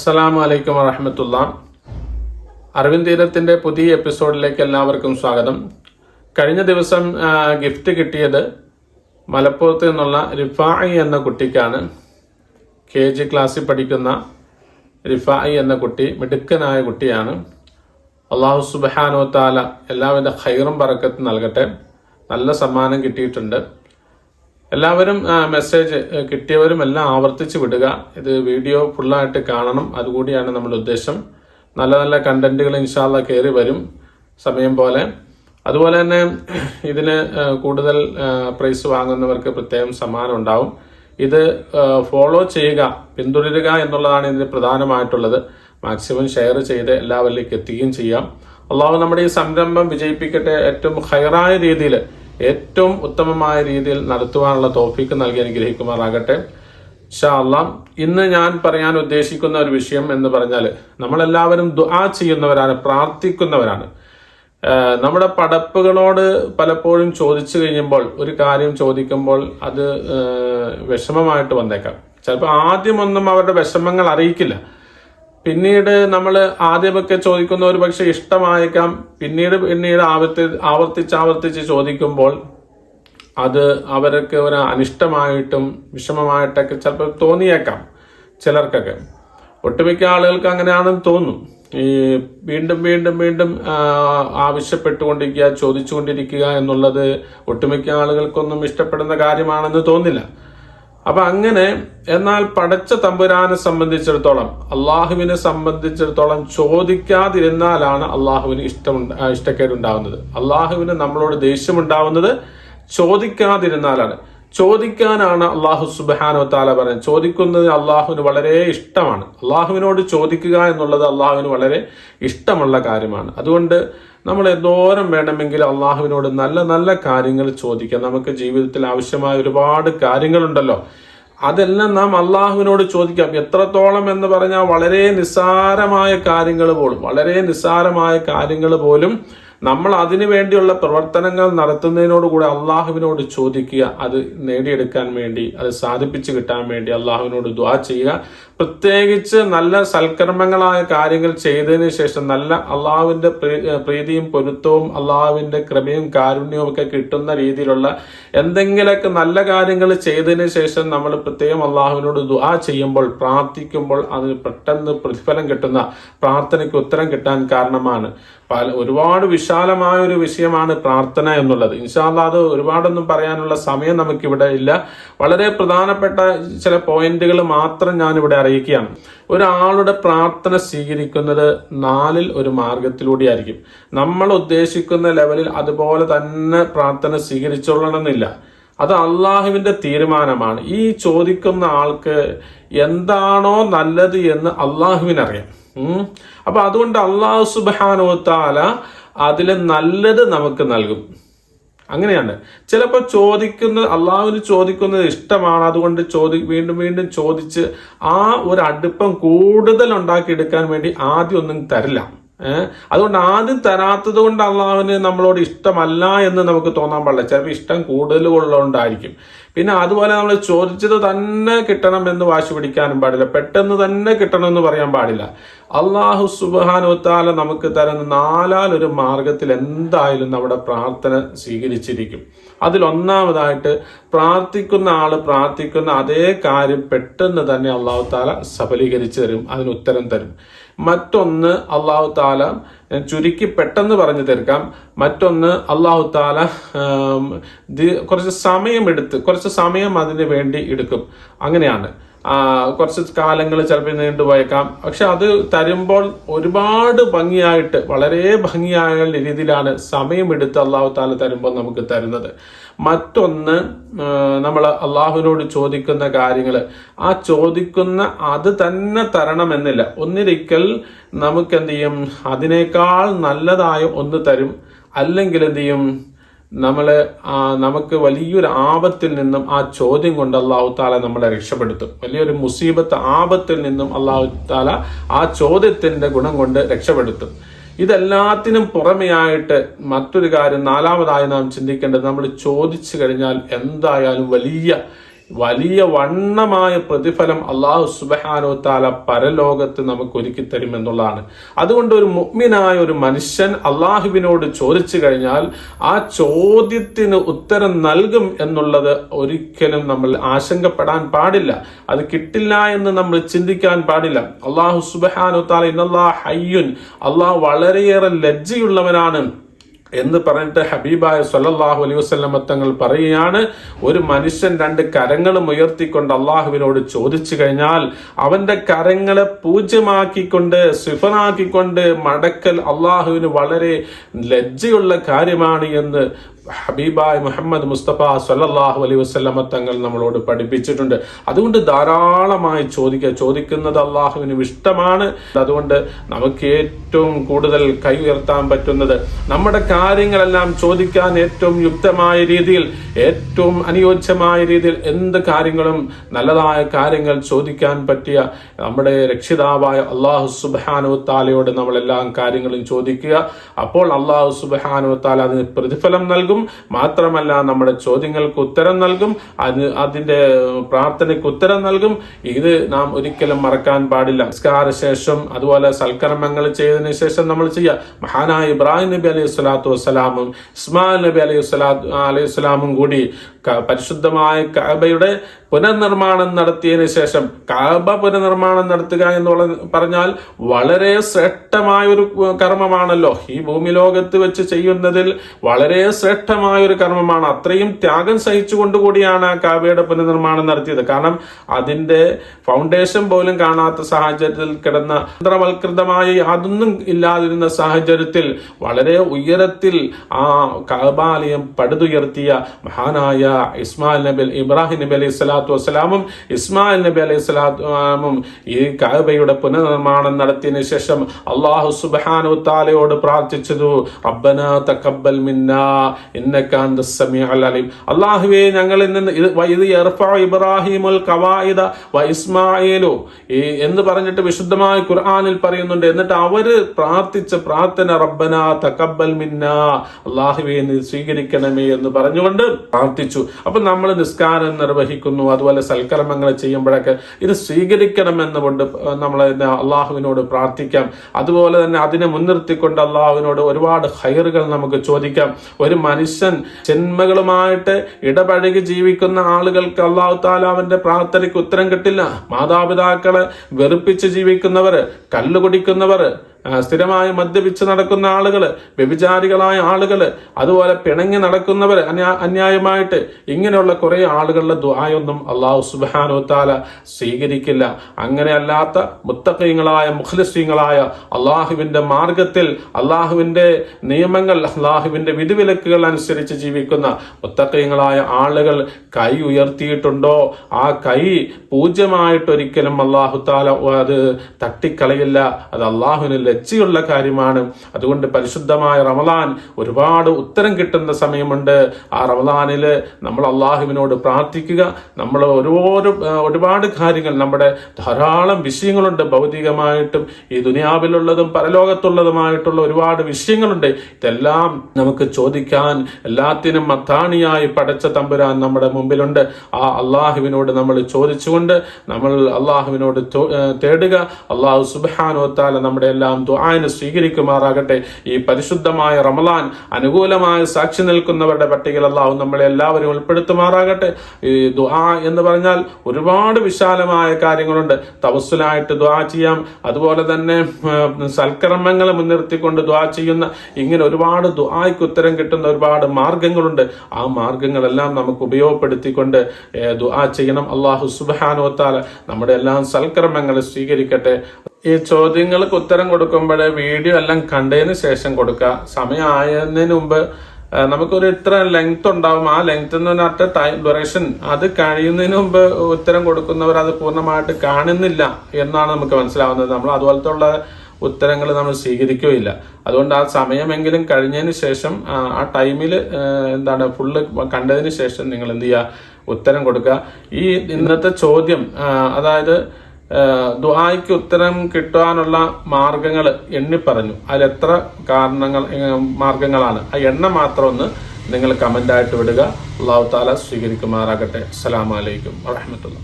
അസ്സലാമു വലൈക്കും വറഹമത്തുള്ള. തീരത്തിന്റെ പുതിയ എപ്പിസോഡിലേക്ക് എല്ലാവർക്കും സ്വാഗതം. കഴിഞ്ഞ ദിവസം ഗിഫ്റ്റ് കിട്ടിയത് മലപ്പുറത്ത് നിന്നുള്ള റിഫായി എന്ന കുട്ടിക്കാണ്. കെ ജി ക്ലാസ്സിൽ പഠിക്കുന്ന റിഫായി എന്ന കുട്ടി മിടുക്കനായ കുട്ടിയാണ്. അള്ളാഹു സുബാനോ താല എല്ലാവിധ ഹൈറും പറക്കത്ത് നൽകട്ടെ. നല്ല സമ്മാനം കിട്ടിയിട്ടുണ്ട്. എല്ലാവരും മെസ്സേജ് കിട്ടിയവരും എല്ലാം ആവർത്തിച്ച് വിടുക. ഇത് വീഡിയോ ഫുള്ളായിട്ട് കാണണം. അതുകൂടിയാണ് നമ്മുടെ ഉദ്ദേശം. നല്ല നല്ല കണ്ടന്റുകൾ ഇൻഷാല്ല കയറി വരും സമയം പോലെ. അതുപോലെ തന്നെ ഇതിന് കൂടുതൽ പ്രൈസ് വാങ്ങുന്നവർക്ക് പ്രത്യേകം സമ്മാനം ഉണ്ടാവും. ഇത് ഫോളോ ചെയ്യുക പിന്തുടരുക എന്നുള്ളതാണ് ഇതിന് പ്രധാനമായിട്ടുള്ളത്. മാക്സിമം ഷെയർ ചെയ്ത് എല്ലാവരിലേക്ക് എത്തിക്കുകയും ചെയ്യാം. അള്ളാഹു നമ്മുടെ ഈ സംരംഭം വിജയിപ്പിക്കട്ടെ. ഏറ്റവും ഹൈറായ രീതിയിൽ ഏറ്റവും ഉത്തമമായ രീതിയിൽ നടത്തുവാനുള്ള തോഫിക്ക് നൽകി അനുഗ്രഹിക്കുമാറാകട്ടെ. ഷാ അല്ലാം ഇന്ന് ഞാൻ പറയാൻ ഉദ്ദേശിക്കുന്ന ഒരു വിഷയം എന്ന് പറഞ്ഞാൽ നമ്മളെല്ലാവരും ദുആ ചെയ്യുന്നവരാണ് പ്രാർത്ഥിക്കുന്നവരാണ്. നമ്മുടെ പടപ്പുകളോട് പലപ്പോഴും ചോദിച്ചു കഴിയുമ്പോൾ ഒരു കാര്യം ചോദിക്കുമ്പോൾ അത് വിഷമമായിട്ട് വന്നേക്കാം. ചിലപ്പോൾ ആദ്യമൊന്നും അവരുടെ വിഷമങ്ങൾ അറിയിക്കില്ല. പിന്നീട് നമ്മൾ ആദ്യമൊക്കെ ചോദിക്കുന്ന ഒരു പക്ഷെ ഇഷ്ടമായേക്കാം. പിന്നീട് പിന്നീട് ആവർത്തി ആവർത്തിച്ചാവർത്തിച്ച് ആവർത്തിച്ച് ചോദിക്കുമ്പോൾ അത് അവർക്ക് ഒരു അനിഷ്ടമായിട്ടും വിഷമമായിട്ടൊക്കെ ചിലപ്പോൾ തോന്നിയേക്കാം ചിലർക്കൊക്കെ. ഒട്ടുമിക്ക ആളുകൾക്ക് അങ്ങനെയാണെന്ന് തോന്നും. ഈ വീണ്ടും വീണ്ടും വീണ്ടും ആവശ്യപ്പെട്ടുകൊണ്ടിരിക്കുക ചോദിച്ചുകൊണ്ടിരിക്കുക എന്നുള്ളത് ഒട്ടുമിക്ക ആളുകൾക്കൊന്നും ഇഷ്ടപ്പെടുന്ന കാര്യമാണെന്ന് തോന്നില്ല. അപ്പൊ അങ്ങനെ എന്നാൽ പടച്ച തമ്പുരാനെ സംബന്ധിച്ചിടത്തോളം അള്ളാഹുവിനെ സംബന്ധിച്ചിടത്തോളം ചോദിക്കാതിരുന്നാലാണ് അള്ളാഹുവിന് ഇഷ്ടം ഇഷ്ടക്കേടുണ്ടാവുന്നത്. അള്ളാഹുവിന് നമ്മളോട് ദേഷ്യമുണ്ടാവുന്നത് ചോദിക്കാതിരുന്നാലാണ്. ചോദിക്കാനാണ് അള്ളാഹു സുബാനോ താല പറയുന്നത്. ചോദിക്കുന്നത് അള്ളാഹുവിന് വളരെ ഇഷ്ടമാണ്. അള്ളാഹുവിനോട് ചോദിക്കുക എന്നുള്ളത് അള്ളാഹുവിന് വളരെ ഇഷ്ടമുള്ള കാര്യമാണ്. അതുകൊണ്ട് നമ്മൾ എന്തോരം വേണമെങ്കിൽ അള്ളാഹുവിനോട് നല്ല നല്ല കാര്യങ്ങൾ ചോദിക്കാം. നമുക്ക് ജീവിതത്തിൽ ആവശ്യമായ ഒരുപാട് കാര്യങ്ങളുണ്ടല്ലോ. അതെല്ലാം നാം അള്ളാഹുവിനോട് ചോദിക്കാം. എത്രത്തോളം എന്ന് പറഞ്ഞാൽ വളരെ നിസ്സാരമായ കാര്യങ്ങൾ പോലും വളരെ നിസ്സാരമായ കാര്യങ്ങൾ പോലും നമ്മൾ അതിനു വേണ്ടിയുള്ള പ്രവർത്തനങ്ങൾ നടത്തുന്നതിനോടുകൂടെ അള്ളാഹുവിനോട് ചോദിക്കുക. അത് നേടിയെടുക്കാൻ വേണ്ടി അത് സാധിപ്പിച്ചു കിട്ടാൻ വേണ്ടി അള്ളാഹുവിനോട് ദ്വാ ചെയ്യുക. പ്രത്യേകിച്ച് നല്ല സൽക്കർമ്മങ്ങളായ കാര്യങ്ങൾ ചെയ്തതിന് ശേഷം നല്ല അള്ളാഹുവിന്റെ പ്രീ- പ്രീതിയും പൊരുത്തവും അള്ളാഹുവിന്റെ കൃപയും കാരുണ്യവും ഒക്കെ കിട്ടുന്ന രീതിയിലുള്ള എന്തെങ്കിലുമൊക്കെ നല്ല കാര്യങ്ങൾ ചെയ്തതിന് ശേഷം നമ്മൾ പ്രത്യേകം അള്ളാഹുവിനോട് ദുആ ചെയ്യുമ്പോൾ പ്രാർത്ഥിക്കുമ്പോൾ അതിന് പെട്ടെന്ന് പ്രതിഫലം കിട്ടുന്ന പ്രാർത്ഥനയ്ക്ക് ഉത്തരം കിട്ടാൻ കാരണമാണ്. പല ഒരുപാട് വിശാലമായ ഒരു വിഷയമാണ് പ്രാർത്ഥന എന്നുള്ളത്. ഇൻഷാല്ല അത് ഒരുപാടൊന്നും പറയാനുള്ള സമയം നമുക്കിവിടെ ഇല്ല. വളരെ പ്രധാനപ്പെട്ട ചില പോയിന്റുകൾ മാത്രം ഞാനിവിടെ ഇവിടെ അറിയിക്കുകയാണ്. ഒരാളുടെ പ്രാർത്ഥന സ്വീകരിക്കുന്നത് നാലിൽ ഒരു മാർഗത്തിലൂടെയായിരിക്കും. നമ്മൾ ഉദ്ദേശിക്കുന്ന ലെവലിൽ അതുപോലെ തന്നെ പ്രാർത്ഥന സ്വീകരിച്ചോളണമെന്നില്ല. അത് അള്ളാഹുവിന്റെ തീരുമാനമാണ്. ഈ ചോദിക്കുന്ന ആൾക്ക് എന്താണോ നല്ലത് എന്ന് അള്ളാഹുവിനറിയാം. അപ്പൊ അതുകൊണ്ട് അള്ളാഹു സുബാനോത്താല അതിലെ നല്ലത് നമുക്ക് നൽകും. അങ്ങനെയാണ്. ചിലപ്പോൾ ചോദിക്കുന്നത് അള്ളാഹുവിന് ചോദിക്കുന്നത് ഇഷ്ടമാണ്. അതുകൊണ്ട് ചോദി വീണ്ടും വീണ്ടും ചോദിച്ച് ആ ഒരു അടുപ്പം കൂടുതൽ ഉണ്ടാക്കിയെടുക്കാൻ വേണ്ടി ആദ്യം ഒന്നും തരില്ല. അതുകൊണ്ട് ആദ്യം തരാത്തത് കൊണ്ട് അള്ളാഹുവിന് നമ്മളോട് ഇഷ്ടമല്ല എന്ന് നമുക്ക് തോന്നാൻ പാടില്ല. ചിലപ്പോൾ ഇഷ്ടം കൂടുതൽ ഉള്ളതുകൊണ്ടായിരിക്കും. പിന്നെ അതുപോലെ നമ്മൾ ചോദിച്ചത് തന്നെ കിട്ടണം എന്ന് വാശി പിടിക്കാനും പാടില്ല. പെട്ടെന്ന് തന്നെ കിട്ടണം എന്ന് പറയാൻ പാടില്ല. അള്ളാഹു സുബാനുത്താല നമുക്ക് തരുന്ന നാലാൽ ഒരു മാർഗത്തിൽ എന്തായാലും നമ്മുടെ പ്രാർത്ഥന സ്വീകരിച്ചിരിക്കും. അതിലൊന്നാമതായിട്ട് പ്രാർത്ഥിക്കുന്ന ആൾ പ്രാർത്ഥിക്കുന്ന അതേ കാര്യം പെട്ടെന്ന് തന്നെ അള്ളാഹു താല സഫലീകരിച്ചു തരും. അതിന് ഉത്തരം തരും. മറ്റൊന്ന് അള്ളാഹു താല ചുരുക്കി പെട്ടെന്ന് പറഞ്ഞു തീർക്കാം. മറ്റൊന്ന് അള്ളാഹു താല കുറച്ച് സമയമെടുത്ത് കുറച്ച് സമയം അതിന് വേണ്ടി എടുക്കും. അങ്ങനെയാണ്. കുറച്ച് കാലങ്ങൾ ചിലപ്പോൾ നീണ്ടുപോയേക്കാം പക്ഷെ അത് തരുമ്പോൾ ഒരുപാട് ഭംഗിയായിട്ട് വളരെ ഭംഗിയായ രീതിയിലാണ് സമയമെടുത്ത് അള്ളാഹു താല തരുമ്പോൾ നമുക്ക് തരുന്നത്. മറ്റൊന്ന് നമ്മൾ അള്ളാഹുവിനോട് ചോദിക്കുന്ന കാര്യങ്ങൾ. ആ ചോദിക്കുന്ന അത് തന്നെ തരണമെന്നില്ല. ഒന്നിരിക്കൽ നമുക്ക് എന്ത് ചെയ്യും? അതിനേക്കാൾ നല്ലതായ ഒന്ന് തരും. അല്ലെങ്കിൽ എന്ത് ചെയ്യും? നമ്മൾ ആ, നമുക്ക് വലിയൊരു ആപത്തിൽ നിന്നും ആ ചോദ്യം കൊണ്ട് അള്ളാഹു താല നമ്മളെ രക്ഷപ്പെടുത്തും. വലിയൊരു മുസീബത്ത് ആപത്തിൽ നിന്നും അള്ളാഹു താല ആ ചോദ്യത്തിന്റെ ഗുണം കൊണ്ട് രക്ഷപ്പെടുത്തും. ഇതെല്ലാത്തിനും പുറമെയായിട്ട് മറ്റൊരു കാര്യം നാലാമതായി നാം ചിന്തിക്കേണ്ടത് നമ്മൾ ചോദിച്ചു കഴിഞ്ഞാൽ എന്തായാലും വലിയ വലിയ വണ്ണമായ പ്രതിഫലം അള്ളാഹു സുബഹാനോ താല പരലോകത്ത് നമുക്ക് ഒരുക്കി തരും എന്നുള്ളതാണ്. അതുകൊണ്ട് ഒരു മുഗ്മിനായ ഒരു മനുഷ്യൻ അള്ളാഹുവിനോട് ചോദിച്ചു കഴിഞ്ഞാൽ ആ ചോദ്യത്തിന് ഉത്തരം നൽകും എന്നുള്ളത് ഒരിക്കലും നമ്മൾ ആശങ്കപ്പെടാൻ പാടില്ല. അത് കിട്ടില്ല എന്ന് നമ്മൾ ചിന്തിക്കാൻ പാടില്ല. അള്ളാഹു സുബഹാനോ താല ഇന്നല്ലാ ഹയ്യുൻ. അള്ളാഹു വളരെയേറെ ലജ്ജയുള്ളവനാണ്. എന്ന് പറഞ്ഞിട്ട് ഹബീബായ സല്ലല്ലാഹു അലൈഹി വസ്ലമ തങ്ങൾ പറയുകയാണ് ഒരു മനുഷ്യൻ രണ്ട് കരങ്ങളും ഉയർത്തിക്കൊണ്ട് അള്ളാഹുവിനോട് ചോദിച്ചു കഴിഞ്ഞാൽ അവന്റെ കരങ്ങളെ പൂജ്യമാക്കിക്കൊണ്ട് സിഫനാക്കിക്കൊണ്ട് മടക്കൽ അള്ളാഹുവിന് വളരെ ലജ്ജയുള്ള കാര്യമാണ് എന്ന് ഹബീബായ് മുഹമ്മദ് മുസ്തഫ സല്ലല്ലാഹു അലൈ വസ്ലമ തങ്ങൾ നമ്മളോട് പഠിപ്പിച്ചിട്ടുണ്ട്. അതുകൊണ്ട് ധാരാളമായി ചോദിക്കുക ചോദിക്കുന്നത് അള്ളാഹുവിന് ഇഷ്ടമാണ്. അതുകൊണ്ട് നമുക്ക് ഏറ്റവും കൂടുതൽ കൈ ഉയർത്താൻ പറ്റുന്നത് നമ്മുടെ കാര്യങ്ങളെല്ലാം ചോദിക്കാൻ ഏറ്റവും യുക്തമായ രീതിയിൽ ഏറ്റവും അനുയോജ്യമായ രീതിയിൽ എന്ത് കാര്യങ്ങളും നല്ലതായ കാര്യങ്ങൾ ചോദിക്കാൻ പറ്റിയ നമ്മുടെ രക്ഷിതാവായ അള്ളാഹു സുബാനു താലയോട് നമ്മളെല്ലാം കാര്യങ്ങളും ചോദിക്കുക. അപ്പോൾ അള്ളാഹു സുബാനു താല അതിന് പ്രതിഫലം നൽകും. മാത്രമല്ല നമ്മുടെ ചോദ്യങ്ങൾക്ക് ഉത്തരം നൽകും. അത് അതിന്റെ പ്രാർത്ഥനയ്ക്ക് ഉത്തരം നൽകും. ഇത് നാം ഒരിക്കലും മറക്കാൻ പാടില്ല. ശേഷം അതുപോലെ സൽക്കർമ്മങ്ങൾ ചെയ്തതിന് ശേഷം നമ്മൾ ചെയ്യുക മഹാനായ ഇബ്രാഹിം നബി അലൈഹി സ്വലാത്തു വസ്സലാമും ഇസ്മാൻ നബി അലൈഹി സ്വലാ അലൈഹി സ്വലാമും കൂടി പരിശുദ്ധമായ കഅബയുടെ പുനർനിർമ്മാണം നടത്തിയതിനു ശേഷം കാബ പുനർനിർമ്മാണം നടത്തുക എന്ന് പറഞ്ഞാൽ വളരെ ശ്രേഷ്ഠമായ ഒരു കർമ്മമാണല്ലോ. ഈ ഭൂമി ലോകത്ത് വെച്ച് ചെയ്യുന്നതിൽ വളരെ ശ്രേഷ്ഠമായ ഒരു കർമ്മമാണ്. അത്രയും ത്യാഗം സഹിച്ചുകൊണ്ട് കൂടിയാണ് ആ കാബയുടെ പുനർനിർമ്മാണം നടത്തിയത്. കാരണം അതിന്റെ ഫൗണ്ടേഷൻ പോലും കാണാത്ത സാഹചര്യത്തിൽ കിടന്ന യന്ത്രവൽകൃതമായ യാതൊന്നും ഇല്ലാതിരുന്ന സാഹചര്യത്തിൽ വളരെ ഉയരത്തിൽ ആ കാബാലയം പടുതുയർത്തിയ മഹാനായ ഇസ്മാൽ നബി ഇബ്രാഹിം നബി അലൈഹി സ്വലാത്തു വസ്സലാമും ഇസ്മായിൽ നബി അലൈഹി സ്വലാത്തും ഈ കഅബയുടെ പുനർനിർമ്മാണം നടത്തിയതിന് ശേഷം അള്ളാഹു സുബ്ഹാനഹു താലയോട് പ്രാർത്ഥിച്ചതു റബ്ബന തക്കബൽ മിന്നാ ഇന്നക അന്ത അലീം. അല്ലാഹുവേ ഞങ്ങളിൽ നിന്ന് ഇത് ഇബ്രാഹിമുൽ കവായിദ വ ഇസ്മായിലു. എന്ന് പറഞ്ഞിട്ട് വിശുദ്ധമായ ഖുർആനിൽ പറയുന്നുണ്ട് എന്നിട്ട് അവർ പ്രാർത്ഥിച്ച പ്രാർത്ഥന റബ്ബന തക്കബൽ മിന്ന അല്ലാഹുവേ നീ സ്വീകരിക്കണമേ എന്ന് പറഞ്ഞുകൊണ്ട് പ്രാർത്ഥിച്ചു. അപ്പൊ നമ്മൾ നിസ്കാരം നിർവഹിക്കുന്നു. അതുപോലെ സൽക്കർമ്മങ്ങൾ ചെയ്യുമ്പോഴൊക്കെ ഇത് സ്വീകരിക്കണമെന്ന് കൊണ്ട് നമ്മൾ അള്ളാഹുവിനോട് പ്രാർത്ഥിക്കാം. അതുപോലെ തന്നെ അതിനെ മുൻനിർത്തിക്കൊണ്ട് അള്ളാഹുവിനോട് ഒരുപാട് ഹൈറുകൾ നമുക്ക് ചോദിക്കാം. ഒരു മനുഷ്യൻ ജന്മകളുമായിട്ട് ഇടപഴകി ജീവിക്കുന്ന ആളുകൾക്ക് അള്ളാഹു താല അവന്റെ പ്രാർത്ഥനയ്ക്ക് ഉത്തരം കിട്ടില്ല. മാതാപിതാക്കളെ വെറുപ്പിച്ച് ജീവിക്കുന്നവര് കല്ല് കുടിക്കുന്നവർ ആ, സ്ഥിരമായി മദ്യപിച്ച് നടക്കുന്ന ആളുകൾ വ്യഭിചാരികളായ ആളുകൾ അതുപോലെ പിണങ്ങി നടക്കുന്നവർ അന്യാ അന്യായമായിട്ട് ഇങ്ങനെയുള്ള കുറെ ആളുകളുടെ ദ്വായൊന്നും അള്ളാഹു സുബാനോത്താല താല സ്വീകരിക്കില്ല. അങ്ങനെയല്ലാത്ത മുത്തക്കീങ്ങളായ മുത്തക്കയങ്ങളായ അള്ളാഹുവിന്റെ മാർഗത്തിൽ അള്ളാഹുവിന്റെ നിയമങ്ങൾ അള്ളാഹുവിന്റെ വിധിവിലക്കുകൾ അനുസരിച്ച് ജീവിക്കുന്ന മുത്തക്കയങ്ങളായ ആളുകൾ കൈ ഉയർത്തിയിട്ടുണ്ടോ? ആ കൈ പൂജ്യമായിട്ടൊരിക്കലും അള്ളാഹു താല അത് തട്ടിക്കളയില്ല. അത് അള്ളാഹുവിന് ലജ്ജയുള്ള കാര്യമാണ്. അതുകൊണ്ട് പരിശുദ്ധമായ റമദാൻ ഒരുപാട് ഉത്തരം കിട്ടുന്ന സമയമുണ്ട്. ആ റമലാനിൽ നമ്മൾ അള്ളാഹുവിനോട് പ്രാർത്ഥിക്കുക. നമ്മൾ ഓരോരോ ഒരുപാട് കാര്യങ്ങൾ നമ്മുടെ ധാരാളം വിഷയങ്ങളുണ്ട്. ഭൗതികമായിട്ടും ഈ ദുനിയാവിലുള്ളതും പരലോകത്തുള്ളതുമായിട്ടുള്ള ഒരുപാട് വിഷയങ്ങളുണ്ട്. ഇതെല്ലാം നമുക്ക് ചോദിക്കാൻ എല്ലാത്തിനും മത്താണിയായി പടച്ച തമ്പുരാൻ നമ്മുടെ മുമ്പിലുണ്ട്. ആ അള്ളാഹുവിനോട് നമ്മൾ ചോദിച്ചുകൊണ്ട് നമ്മൾ അള്ളാഹുവിനോട് തേടുക. അള്ളാഹു സുബാനോത്താല താല നമ്മുടെ എല്ലാം ദുആന് സ്വീകരിക്കുമാറാകട്ടെ. ഈ പരിശുദ്ധമായ റമലാൻ അനുകൂലമായ സാക്ഷി നിൽക്കുന്നവരുടെ പട്ടികയിൽ അള്ളാഹു നമ്മളെ എല്ലാവരും ഉൾപ്പെടുത്തുമാറാകട്ടെ. ഈ ദുആ എന്ന് പറഞ്ഞാൽ ഒരുപാട് വിശാലമായ കാര്യങ്ങളുണ്ട്. തവസ്സുലായിട്ട് ദുആ ചെയ്യാം. അതുപോലെ തന്നെ സൽക്കർമ്മങ്ങളെ മുൻനിർത്തിക്കൊണ്ട് ദുആ ചെയ്യുന്ന ഇങ്ങനെ ഒരുപാട് ദുആയ്ക്ക് ഉത്തരം കിട്ടുന്ന ഒരുപാട് മാർഗങ്ങളുണ്ട് ആ മാർഗങ്ങളെല്ലാം നമുക്ക് ഉപയോഗപ്പെടുത്തിക്കൊണ്ട് ദുആ ചെയ്യണം. അള്ളാഹു സുബാനുവത്താല താല നമ്മുടെ എല്ലാം സൽക്കർമ്മങ്ങളെ സ്വീകരിക്കട്ടെ. ഈ ചോദ്യങ്ങൾക്ക് ഉത്തരം കൊടുക്കുമ്പോൾ വീഡിയോ എല്ലാം കണ്ടതിന് ശേഷം കൊടുക്കുക. സമയം ആയതിനു മുമ്പ് നമുക്കൊരു ഇത്ര ലെങ്ത് ഉണ്ടാവും. ആ ലെങ്ത് എന്ന് പറഞ്ഞാൽ ടൈം ഡ്യൂറേഷൻ അത് കഴിയുന്നതിന് മുമ്പ് ഉത്തരം കൊടുക്കുന്നവർ അത് പൂർണമായിട്ട് കാണുന്നില്ല എന്നാണ് നമുക്ക് മനസ്സിലാവുന്നത്. നമ്മൾ അതുപോലത്തെ ഉള്ള ഉത്തരങ്ങൾ നമ്മൾ സ്വീകരിക്കുകയില്ല. അതുകൊണ്ട് ആ സമയമെങ്കിലും കഴിഞ്ഞതിന് ശേഷം ആ ടൈമിൽ എന്താണ് ഫുള്ള് കണ്ടതിന് ശേഷം നിങ്ങൾ എന്ത് ചെയ്യുക? ഉത്തരം കൊടുക്കുക. ഈ ഇന്നത്തെ ചോദ്യം അതായത് ദുആയ്ക്ക് ഉത്തരം കിട്ടുവാനുള്ള മാർഗങ്ങൾ എണ്ണി പറഞ്ഞു അതിൽ എത്ര കാരണങ്ങൾ മാർഗങ്ങളാണ്. ആ എണ്ണം മാത്രം ഒന്ന് നിങ്ങൾ കമന്റായിട്ട് വിടുക. അള്ളാഹു താല സ്വീകരിക്കുമാറാകട്ടെ. അസ്സലാമലൈക്കും വറഹമത്തുള്ള